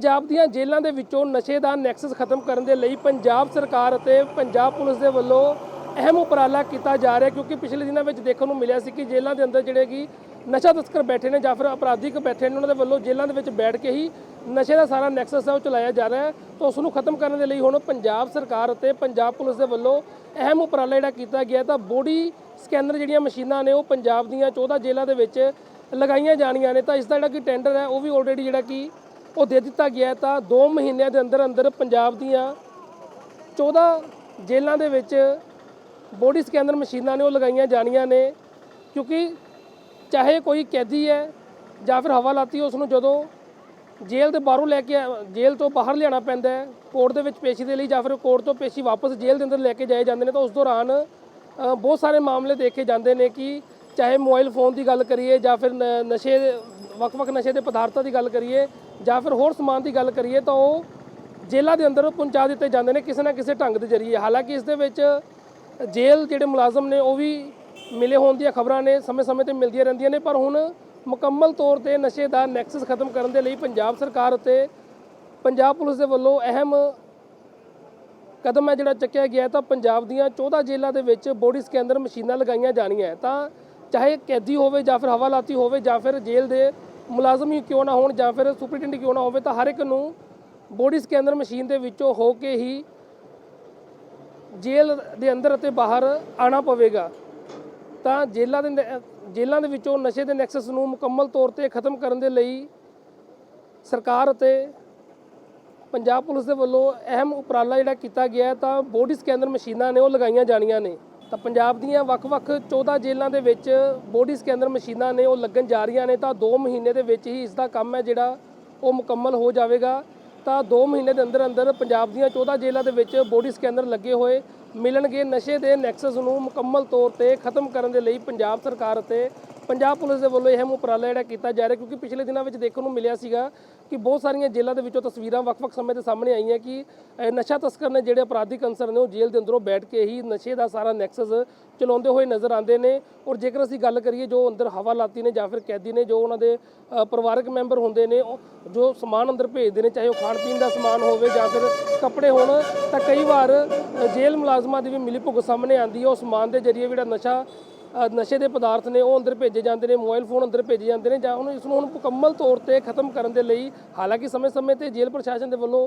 ਪੰਜਾਬ ਦੀਆਂ ਜੇਲ੍ਹਾਂ ਦੇ ਵਿੱਚੋਂ ਨਸ਼ੇ ਦਾ ਨੈਕਸਸ ਖਤਮ ਕਰਨ ਦੇ ਲਈ ਪੰਜਾਬ ਸਰਕਾਰ ਅਤੇ ਪੰਜਾਬ ਪੁਲਿਸ ਦੇ ਵੱਲੋਂ ਅਹਿਮ ਉਪਰਾਲਾ ਕੀਤਾ ਜਾ ਰਿਹਾ ਕਿਉਂਕਿ ਪਿਛਲੇ ਦਿਨਾਂ ਵਿੱਚ ਦੇਖਣ ਨੂੰ ਮਿਲਿਆ ਸੀ ਕਿ ਜੇਲ੍ਹਾਂ ਦੇ ਅੰਦਰ ਜਿਹੜੇ ਕਿ ਨਸ਼ਾ ਤਸਕਰ ਬੈਠੇ ਨੇ ਜਾਂ ਫਿਰ ਅਪਰਾਧਿਕ ਬੈਠੇ ਨੇ, ਉਹਨਾਂ ਦੇ ਵੱਲੋਂ ਜੇਲ੍ਹਾਂ ਦੇ ਵਿੱਚ ਬੈਠ ਕੇ ਹੀ ਨਸ਼ੇ ਦਾ ਸਾਰਾ ਨੈਕਸਸ ਹੈ, ਉਹ ਚਲਾਇਆ ਜਾ ਰਿਹਾ ਹੈ ਤਾਂ ਉਸ ਨੂੰ ਖਤਮ ਕਰਨ ਦੇ ਲਈ ਹੁਣ ਪੰਜਾਬ ਸਰਕਾਰ ਅਤੇ ਪੰਜਾਬ ਪੁਲਿਸ ਦੇ ਵੱਲੋਂ ਅਹਿਮ ਉਪਰਾਲਾ ਜਿਹੜਾ ਕੀਤਾ ਗਿਆ ਤਾਂ ਬੋਡੀ ਸਕੈਨਰ ਜਿਹੜੀਆਂ ਮਸ਼ੀਨਾਂ ਨੇ, ਉਹ ਪੰਜਾਬ ਦੀਆਂ 14 ਜੇਲ੍ਹਾਂ ਦੇ ਵਿੱਚ ਲਗਾਈਆਂ ਜਾਣੀਆਂ ਨੇ, ਤਾਂ ਇਸ ਦਾ ਜਿਹੜਾ ਕਿ ਟੈਂਡਰ ਹੈ, ਉਹ ਵੀ ਆਲਰੇਡੀ ਜਿਹੜਾ ਕਿ ਉਹ ਦੇ ਦਿੱਤਾ ਗਿਆ ਤਾਂ 2 ਮਹੀਨਿਆਂ ਦੇ ਅੰਦਰ ਅੰਦਰ ਪੰਜਾਬ ਦੀਆਂ 14 ਜੇਲ੍ਹਾਂ ਦੇ ਵਿੱਚ ਬੋਡੀ ਸਕੈਨਰ ਮਸ਼ੀਨਾਂ ਨੇ ਉਹ ਲਗਾਈਆਂ ਜਾਣੀਆਂ ਨੇ, ਕਿਉਂਕਿ ਚਾਹੇ ਕੋਈ ਕੈਦੀ ਹੈ ਜਾਂ ਫਿਰ ਹਵਾਲਾਤੀ ਉਸ ਨੂੰ ਜਦੋਂ ਜੇਲ੍ਹ ਦੇ ਬਾਹਰੋਂ ਲੈ ਕੇ ਜੇਲ੍ਹ ਤੋਂ ਬਾਹਰ ਲਿਆਉਣਾ ਪੈਂਦਾ ਹੈ, ਕੋਰਟ ਦੇ ਵਿੱਚ ਪੇਸ਼ੀ ਦੇ ਲਈ ਜਾਂ ਫਿਰ ਕੋਰਟ ਤੋਂ ਪੇਸ਼ੀ ਵਾਪਸ ਜੇਲ੍ਹ ਦੇ ਅੰਦਰ ਲੈ ਕੇ ਜਾਏ ਜਾਂਦੇ ਨੇ, ਤਾਂ ਉਸ ਦੌਰਾਨ ਬਹੁਤ ਸਾਰੇ ਮਾਮਲੇ ਦੇਖੇ ਜਾਂਦੇ ਨੇ ਕਿ ਚਾਹੇ ਮੋਬਾਈਲ ਫੋਨ ਦੀ ਗੱਲ ਕਰੀਏ ਜਾਂ ਫਿਰ ਨ- ਨਸ਼ੇ ਵੱਖ-ਵੱਖ ਨਸ਼ੇ ਦੇ ਪਦਾਰਥਾਂ ਦੀ ਗੱਲ ਕਰੀਏ ਜਾਂ ਫਿਰ ਹੋਰ ਸਮਾਨ ਦੀ ਗੱਲ ਕਰੀਏ ਤਾਂ ਉਹ ਜੇਲ੍ਹਾਂ ਦੇ ਅੰਦਰ ਪਹੁੰਚਾ ਦਿੱਤੇ ਜਾਂਦੇ ਨੇ ਕਿਸੇ ਨਾ ਕਿਸੇ ਢੰਗ ਦੇ ਜ਼ਰੀਏ। ਹਾਲਾਂਕਿ ਇਸ ਦੇ ਵਿੱਚ ਜੇਲ੍ਹ ਜਿਹੜੇ ਮੁਲਾਜ਼ਮ ਨੇ ਉਹ ਵੀ ਮਿਲੇ ਹੋਣ ਦੀਆਂ ਖਬਰਾਂ ਨੇ, ਸਮੇਂ-ਸਮੇਂ ਤੇ ਮਿਲਦੀਆਂ ਰਹਿੰਦੀਆਂ ਨੇ, ਪਰ ਹੁਣ ਮੁਕੰਮਲ ਤੌਰ ਤੇ ਨਸ਼ੇ ਦਾ ਨੈਕਸਸ ਖਤਮ ਕਰਨ ਦੇ ਲਈ ਪੰਜਾਬ ਸਰਕਾਰ ਅਤੇ ਪੰਜਾਬ ਪੁਲਿਸ ਦੇ ਵੱਲੋਂ ਅਹਿਮ ਕਦਮ ਹੈ ਜਿਹੜਾ ਚੱਕਿਆ ਗਿਆ ਤਾਂ ਪੰਜਾਬ ਦੀਆਂ 14 ਜੇਲ੍ਹਾਂ ਦੇ ਵਿੱਚ ਬੋਡੀ ਸਕੈਨਰ ਮਸ਼ੀਨਾਂ ਲਗਾਈਆਂ ਜਾਣੀਆਂ ਤਾਂ ਚਾਹੇ ਕੈਦੀ ਹੋਵੇ ਜਾਂ ਫਿਰ ਹਵਾਲਾਤੀ ਹੋਵੇ ਜਾਂ ਫਿਰ ਜੇਲ੍ਹ ਦੇ ਮੁਲਾਜ਼ਮ ਹੀ ਕਿਉਂ ਨਾ ਹੋਣ ਜਾਂ ਫਿਰ ਸੁਪਰਡੈਂਟ ਕਿਉਂ ਨਾ ਹੋਵੇ ਤਾਂ ਹਰ ਇੱਕ ਨੂੰ ਬੋਡੀ ਸਕੈਨਰ ਮਸ਼ੀਨ ਦੇ ਵਿੱਚੋਂ ਹੋ ਕੇ ਹੀ ਜੇਲ੍ਹ ਦੇ ਅੰਦਰ ਅਤੇ ਬਾਹਰ ਆਣਾ ਪਵੇਗਾ। ਤਾਂ ਜੇਲ੍ਹਾਂ ਦੇ ਜੇਲ੍ਹਾਂ ਦੇ ਵਿੱਚੋਂ ਨਸ਼ੇ ਦੇ ਨੈਕਸਸ ਨੂੰ ਮੁਕੰਮਲ ਤੌਰ ਤੇ ਖਤਮ ਕਰਨ ਦੇ ਲਈ ਸਰਕਾਰ ਅਤੇ ਪੰਜਾਬ ਪੁਲਿਸ ਦੇ ਵੱਲੋਂ ਅਹਿਮ ਉਪਰਾਲਾ ਜਿਹੜਾ ਕੀਤਾ ਗਿਆ ਤਾਂ ਬੋਡੀ ਸਕੈਨਰ ਮਸ਼ੀਨਾਂ ਨੇ ਉਹ ਲਗਾਈਆਂ ਜਾਣੀਆਂ ਨੇ। ਤਾਂ ਪੰਜਾਬ ਦੀਆਂ ਵੱਖ-ਵੱਖ 14 ਜੇਲ੍ਹਾਂ ਦੇ ਵਿੱਚ ਬੋਡੀ ਸਕੈਨਰ ਮਸ਼ੀਨਾਂ ਨੇ ਉਹ ਲੱਗਣ ਜਾ ਰਹੀਆਂ ਨੇ, ਤਾਂ 2 ਮਹੀਨੇ ਦੇ ਵਿੱਚ ਹੀ ਇਸ ਦਾ ਕੰਮ ਹੈ ਜਿਹੜਾ ਉਹ ਮੁਕੰਮਲ ਹੋ ਜਾਵੇਗਾ। ਤਾਂ 2 ਮਹੀਨੇ ਦੇ ਅੰਦਰ ਅੰਦਰ ਪੰਜਾਬ ਦੀਆਂ 14 ਜੇਲ੍ਹਾਂ ਦੇ ਵਿੱਚ ਬੋਡੀ ਸਕੈਨਰ ਲੱਗੇ ਹੋਏ ਮਿਲਣਗੇ। ਨਸ਼ੇ ਦੇ ਨੈਕਸਸ ਨੂੰ ਮੁਕੰਮਲ ਤੌਰ ਤੇ ਖਤਮ ਕਰਨ ਦੇ ਲਈ ਪੰਜਾਬ ਸਰਕਾਰ ਅਤੇ ਪੰਜਾਬ ਪੁਲਿਸ ਦੇ ਵੱਲੋਂ ਇਹ ਅਹਿਮ ਉਪਰਾਲਾ ਜਿਹੜਾ ਕੀਤਾ ਜਾ ਰਿਹਾ ਕਿਉਂਕਿ ਪਿਛਲੇ ਦਿਨਾਂ ਵਿੱਚ ਦੇਖਣ ਨੂੰ ਮਿਲਿਆ ਸੀਗਾ ਕਿ ਬਹੁਤ ਸਾਰੀਆਂ ਜੇਲ੍ਹਾਂ ਦੇ ਵਿੱਚੋਂ ਤਸਵੀਰਾਂ ਵੱਖ-ਵੱਖ ਸਮੇਂ ਤੇ ਸਾਹਮਣੇ ਆਈਆਂ ਕਿ ਨਸ਼ਾ ਤਸਕਰ ਨੇ ਜਿਹੜੇ ਅਪਰਾਧਿਕ ਅੰਸਰ ਨੇ ਉਹ ਜੇਲ੍ਹ ਦੇ ਅੰਦਰੋਂ ਬੈਠ ਕੇ ਹੀ ਨਸ਼ੇ ਦਾ ਸਾਰਾ ਨੈਕਸਸ ਚਲਾਉਂਦੇ ਹੋਏ ਨਜ਼ਰ ਆਉਂਦੇ ਨੇ ਔਰ ਜੇਕਰ ਅਸੀਂ ਗੱਲ ਕਰੀਏ ਜੋ ਅੰਦਰ ਹਵਾਲਾਤੀ ਨੇ ਜਾਂ ਫਿਰ ਕੈਦੀ ਨੇ ਜੋ ਉਹਨਾਂ ਦੇ ਪਰਿਵਾਰਕ ਮੈਂਬਰ ਹੁੰਦੇ ਨੇ, ਉਹ ਜੋ ਸਮਾਨ ਅੰਦਰ ਭੇਜਦੇ ਨੇ, ਚਾਹੇ ਉਹ ਖਾਣ ਪੀਣ ਦਾ ਸਮਾਨ ਹੋਵੇ ਜਾਂ ਫਿਰ ਕੱਪੜੇ ਹੋਣ, ਤਾਂ ਕਈ ਵਾਰ ਜੇਲ੍ਹ ਮੁਲਾਜ਼ਮਾਂ ਦੀ ਵੀ ਮਿਲੀ ਭੁਗਤ ਸਾਹਮਣੇ ਆਉਂਦੀ ਹੈ। ਉਹ ਸਮਾਨ ਦੇ ਜਰੀਏ ਜਿਹੜਾ ਨਸ਼ਾ ਨਸ਼ੇ ਦੇ ਪਦਾਰਥ ਨੇ, ਉਹ ਅੰਦਰ ਭੇਜੇ ਜਾਂਦੇ ਨੇ, ਮੋਬਾਈਲ ਫੋਨ ਅੰਦਰ ਭੇਜੇ ਜਾਂਦੇ ਨੇ ਜਾਂ ਉਹਨੂੰ ਇਸ ਨੂੰ ਹੁਣ ਮੁਕੰਮਲ ਤੌਰ ਤੇ ਖਤਮ ਕਰਨ ਦੇ ਲਈ ਹਾਲਾਂਕਿ ਸਮੇਂ-ਸਮੇਂ ਤੇ ਜੇਲ੍ਹ ਪ੍ਰਸ਼ਾਸਨ ਦੇ ਵੱਲੋਂ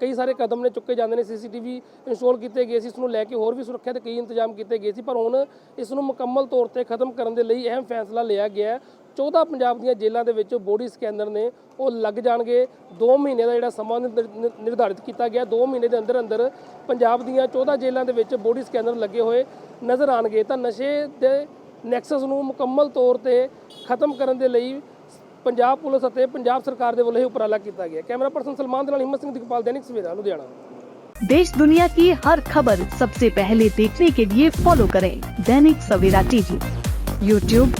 ਕਈ ਸਾਰੇ ਕਦਮ ਨੇ ਚੁੱਕੇ ਜਾਂਦੇ ਨੇ, ਸੀਸੀਟੀਵੀ ਇੰਸਟਾਲ ਕੀਤੇ ਗਏ ਸੀ ਇਸ ਨੂੰ ਲੈ ਕੇ ਹੋਰ ਵੀ ਸੁਰੱਖਿਆ ਦੇ ਕਈ ਇੰਤਜ਼ਾਮ ਕੀਤੇ ਗਏ ਸੀ, ਪਰ ਹੁਣ ਇਸ ਨੂੰ ਮੁਕੰਮਲ ਤੌਰ ਤੇ ਖਤਮ ਕਰਨ ਦੇ ਲਈ ਅਹਿਮ ਫੈਸਲਾ ਲਿਆ ਗਿਆ 14 ਪੰਜਾਬ ਦੀਆਂ ਜੇਲ੍ਹਾਂ ਦੇ ਵਿੱਚ ਬੋਡੀ ਸਕੈਨਰ ਨੇ ਉਹ ਲੱਗ ਜਾਣਗੇ 2 ਮਹੀਨੇ ਦਾ ਜਿਹੜਾ ਸਮਾਂ ਨਿਰ- ਨਿਰ- ਨਿਰਧਾਰਿਤ ਕੀਤਾ ਗਿਆ 2 ਮਹੀਨੇ ਦੇ ਅੰਦਰ ਅੰਦਰ ਪੰਜਾਬ ਦੀਆਂ 14 ਜੇਲ੍ਹਾਂ ਦੇ ਵਿੱਚ ਬੋਡੀ ਸਕੈਨਰ ਲੱਗੇ ਹੋਏ ਨਜ਼ਰ ਆਣਗੇ ਤਾਂ ਨਸ਼ੇ ਦੇ ਨੈਕਸਸ ਨੂੰ ਮੁਕੰਮਲ ਤੌਰ ਤੇ ਖਤਮ ਕਰਨ ਦੇ ਲਈ ਪੰਜਾਬ ਪੁਲਿਸ ਅਤੇ ਪੰਜਾਬ ਸਰਕਾਰ ਦੇ ਵੱਲੋਂ ਇਹ ਉਪਰਾਲਾ ਕੀਤਾ ਗਿਆ ਕੈਮਰਾ ਪਰਸਨ ਸਲਮਾਨ ਦੇ ਨਾਲ ਹਿੰਮਤ ਸਿੰਘ ਦਿਗਪਾਲ ਦੈਨਿਕ ਸਵੇਰਾ ਲੁਧਿਆਣਾ देश दुनिया की हर खबर सबसे पहले देखने के लिए फॉलो करें दैनिक सवेरा टीवी यूट्यूब